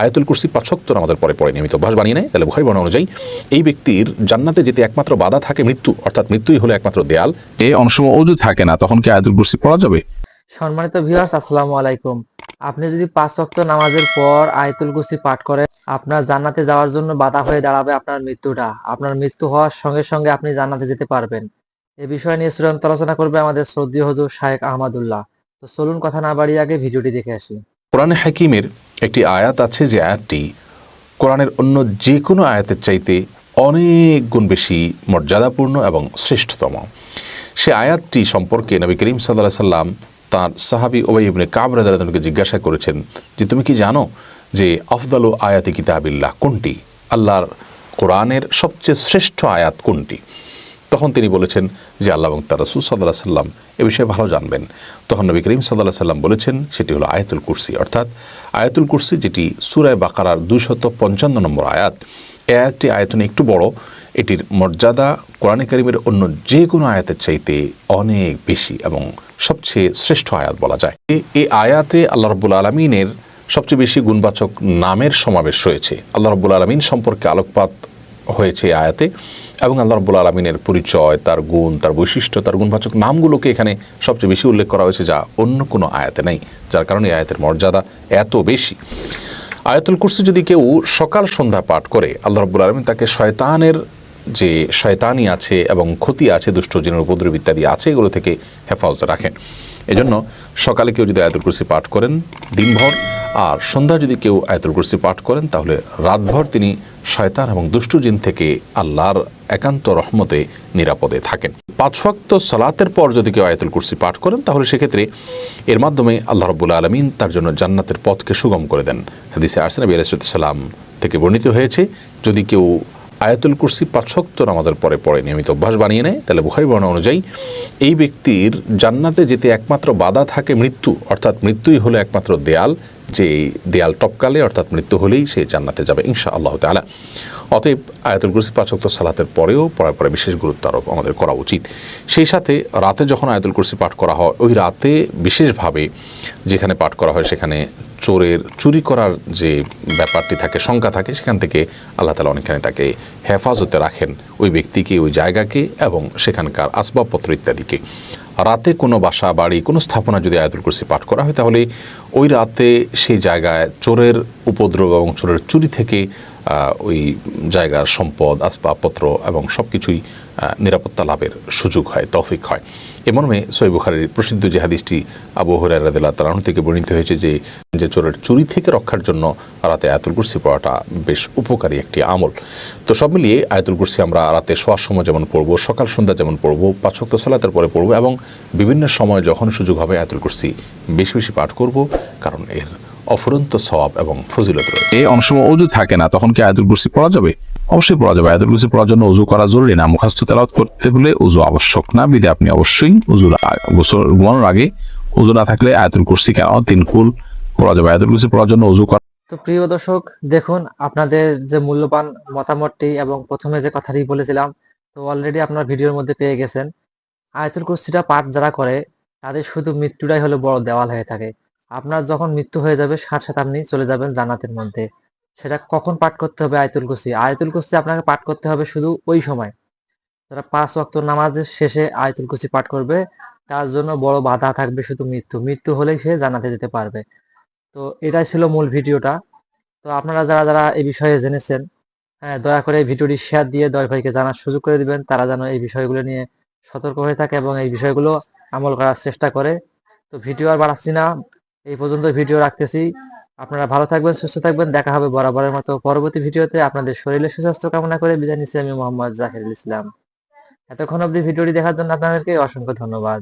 আয়াতুল কুরসি পাঁচক্তর আমাদের পরে পরে নিয়মিত অভ্যাস বানিয়ে নেয়। তাহলে বুখারি বর্ণনা অনুযায়ী এই ব্যক্তির জান্নাতে যেতে একমাত্র বাধা থাকে মৃত্যু অর্থাৎ মৃত্যুই হলো একমাত্র দেয়াল। এ অনেক সময় অজু থাকে না তখন কি আয়াতুল কুরসি পড়া যাবে? সম্মানিত ভিউয়ার্স আসসালামু আলাইকুম। আপনি যদি পাঁচ ওয়াক্ত নামাজের পর আয়াতুল কুরসি পাঠ করেন আপনার জান্নাতে যাওয়ার জন্য বাধা হয়ে দাঁড়াবে আপনার মৃত্যুটা। আপনার মৃত্যু হওয়ার সঙ্গে সঙ্গে আপনি জান্নাতে যেতে পারবেন। এ বিষয় নিয়ে চূড়ান্ত আলোচনা করবে আমাদের শ্রদ্ধীয় হুজুর শায়েক আহমদুল্লাহ। তো চলুন কথা না বাড়িয়ে আগে ভিডিওটি দেখে আসি। কোরআনে হাকিমের একটি আয়াত আছে যে আয়াতটি কোরআনের অন্য যে কোনো আয়াতের চাইতে অনেক গুণ বেশি মর্যাদাপূর্ণ এবং শ্রেষ্ঠতম। সে আয়াতটি সম্পর্কে নবী করিম সাল্লাহ সাল্লাম তাঁর সাহাবি ওবাই ইবনে কাব রাজাকে জিজ্ঞাসা করেছেন যে, তুমি কি জানো যে আফদাল আয়াতি কিতাবিল্লাহ কোনটি? আল্লাহর কোরআনের সবচেয়ে শ্রেষ্ঠ আয়াত কোনটি? তখন তিনি বলেছেন যে আল্লাহ এবং তার রসুল সাল্লাহ সাল্লাম এ বিষয়ে ভালো জানবেন। তখন নবী করিম সাল্লাহ সাল্লাম বলেছেন, সেটি হলো আয়াতুল কুরসি। অর্থাৎ আয়াতুল কুরসি যেটি সুরায় বাকারার দুশত পঞ্চান্ন নম্বর আয়াত এ আয়াতটি আয়তনে একটু বড়। এটির মর্যাদা কোরআনে করিমের অন্য যে কোনো আয়াতের চাইতে অনেক বেশি এবং সবচেয়ে শ্রেষ্ঠ আয়াত বলা যায়। এই আয়াতে আল্লাহ রব্বুল আলমিনের সবচেয়ে বেশি গুণবাচক নামের সমাবেশ রয়েছে আল্লাহ রব্বুল আলমিন সম্পর্কে আলোকপাত হয়েছে আয়াতে। এবং আল্লাহ রব্বুল আলমিনের পরিচয়, তার গুণ, তার বৈশিষ্ট্য, তার গুণবাচক নামগুলোকে এখানে সবচেয়ে বেশি উল্লেখ করা হয়েছে, যা অন্য কোনো আয়াতে নেই, যার কারণে এই আয়াতের মর্যাদা এত বেশি। আয়াতুল কুরসি যদি কেউ সকাল সন্ধ্যা পাঠ করে, আল্লাহ রব্বুল আলমিন তাকে শয়তানের যে শয়তানি আছে এবং ক্ষতি আছে, দুষ্ট জিনের উপদ্রব ইত্যাদি আছে, এগুলো থেকে হেফাজতে রাখেন। এজন্য সকালে কেউ যদি আয়াতুল কুরসি পাঠ করেন দিনভর, আর সন্ধ্যা যদি কেউ আয়াতুল কুরসি পাঠ করেন, তাহলে রাতভর তিনি শয়তান এবং দুষ্টুজিন থেকে আল্লাহর একান্ত রহমতে নিরাপদে থাকেন। পাঁচ ওয়াক্ত সালাতের পর যদি কেউ আয়াতুল কুরসি পাঠ করেন, তাহলে সেক্ষেত্রে এর মাধ্যমে আল্লাহ রব্বুল আলমিন তার জন্য জান্নাতের পথকে সুগম করে দেন। হাদিসে আর্সেন আবি আলাইসালাম থেকে বর্ণিত হয়েছে, যদি কেউ আয়াতুল কুরসি পাঁচক্ত নামাজের পরে পড়ে নিয়মিত অভ্যাস বানিয়ে নেয়। তাহলে বুখারি বর্ণনা অনুযায়ী এই ব্যক্তির জান্নাতে যেতে একমাত্র বাধা থাকে মৃত্যু, অর্থাৎ মৃত্যুই হলো একমাত্র দেয়াল। যে দেয়াল টপকালে অর্থাৎ মৃত্যু হলেই সে জান্নাতে যাবে ইনশা আল্লাহ তালা অতএব আয়াতুল কুরসি পাঁচক্ত সালাতের পরেও পড়ার পরে বিশেষ গুরুত্ব আরোপ আমাদের করা উচিত। সেই সাথে রাতে যখন আয়াতুল কুরসি পাঠ করা হয়, ওই রাতে বিশেষভাবে যেখানে পাঠ করা হয় সেখানে চোরের চুরি করার যে ব্যাপারটি থাকে শঙ্কা থাকে, সেখান থেকে আল্লাহ তালা অনেকখানে তাকে হেফাজতে রাখেন ওই ব্যক্তিকে, ওই জায়গাকে এবং সেখানকার আসবাবপত্র ইত্যাদিকে। রাতে কোনো বাসা, বাড়ি, কোনো স্থাপনা যদি আয়াতুল কুরসি পাঠ করা হয়, তাহলে ওই রাতে সেই জায়গায় চোরের উপদ্রব এবং চোরের চুরি থেকে ওই জায়গার সম্পদ, আসবাবপত্র এবং সব কিছুই নিরাপত্তা লাভের সুযোগ হয়, তৌফিক হয়। এ মর্মে সৈব বুখারীর প্রসিদ্ধ যে হাদিসটি আবু হরাই রাদিল্লাহ তালাহ থেকে বর্ণিত হয়েছে যে যে চোরের চুরি থেকে রক্ষার জন্য রাতে আয়াতুল কুরসি পড়াটা বেশ উপকারী একটি আমল। তো সব মিলিয়ে আয়াতুল কুরসি আমরা রাতে শোয়ার সময় যেমন পড়ব, সকাল সন্ধ্যা যেমন পড়ব পাঁচক্ত সালাতের পরে পড়ব এবং বিভিন্ন সময় যখন সুযোগ হবে আয়াতুল কুরসি বেশি বেশি পাঠ করব, কারণ এর অফুরন্ত সওয়াব এবং ফজিলত রয়েছে। এ অনেক সময় অজু থাকে না তখন কি আয়াতুল কুরসি পড়া যাবে? অবশ্যই পড়া যাবে। আয়াতুল কুরসি পড়ার জন্য উজু করা জরুরি না। মুখাস্ত তেলাওয়াত করতে হলে উজু আবশ্যক না। বিদে আপনি অবশ্যই উজু গোসল ঘুমানোর আগে উজু না থাকলে আয়াতুল কুরসি কেন? তিন কুল পড়া যাবে। আয়াতুল কুরসি পড়ার জন্য উজু করা তো প্রিয় দর্শক দেখুন আপনাদের যে মূল্যবান মতামতটি এবং প্রথমে যে কথাটি বলেছিলাম তো অলরেডি আপনার ভিডিওর মধ্যে পেয়ে গেছেন। আয়াতুল কুরসিটা পাঠ যারা করে তাদের শুধু মৃত্যুটাই হলো বড় দেওয়াল হয়ে থাকে। আপনার যখন মৃত্যু হয়ে যাবে, সাথে সাথে আপনি চলে যাবেন জান্নাতের মধ্যে। সেটা কখন পাঠ করতে হবে আয়াতুল কুরসি? আয়াতুল কুরসি আপনাকে পাঠ করতে হবে শুধু ওই সময়। যারা পাঁচ ওয়াক্ত নামাজের শেষে আয়াতুল কুরসি পাঠ করবে, তার জন্য বড় বাধা থাকবে শুধু মৃত্যু। মৃত্যু হলেই সে জান্নাতে যেতে পারবে। তো এটাই ছিল মূল ভিডিওটা। তো আপনারা যারা যারা এই বিষয়ে জেনেছেন হ্যাঁ দয়া করে এই ভিডিওটি শেয়ার দিয়ে দয় ভাইকে জানার সুযোগ করে দিবেন। তারা যেন এই বিষয়গুলো নিয়ে সতর্ক হয়ে থাকে এবং এই বিষয়গুলো আমল করার চেষ্টা করে। তো ভিডিও আর বাড়াচ্ছি না। এই পর্যন্ত ভিডিও রাখতেছি। আপনারা ভালো থাকবেন, সুস্থ থাকবেন। দেখা হবে বরাবরের মতো পরবর্তী ভিডিওতে। আপনাদের শরীরের সুস্বাস্থ্য কামনা করে বিদায় নিচ্ছি আমি মোহাম্মদ জাহিরুল ইসলাম। এতক্ষণ অব্দি ভিডিওটি দেখার জন্য আপনাদেরকে অসংখ্য ধন্যবাদ।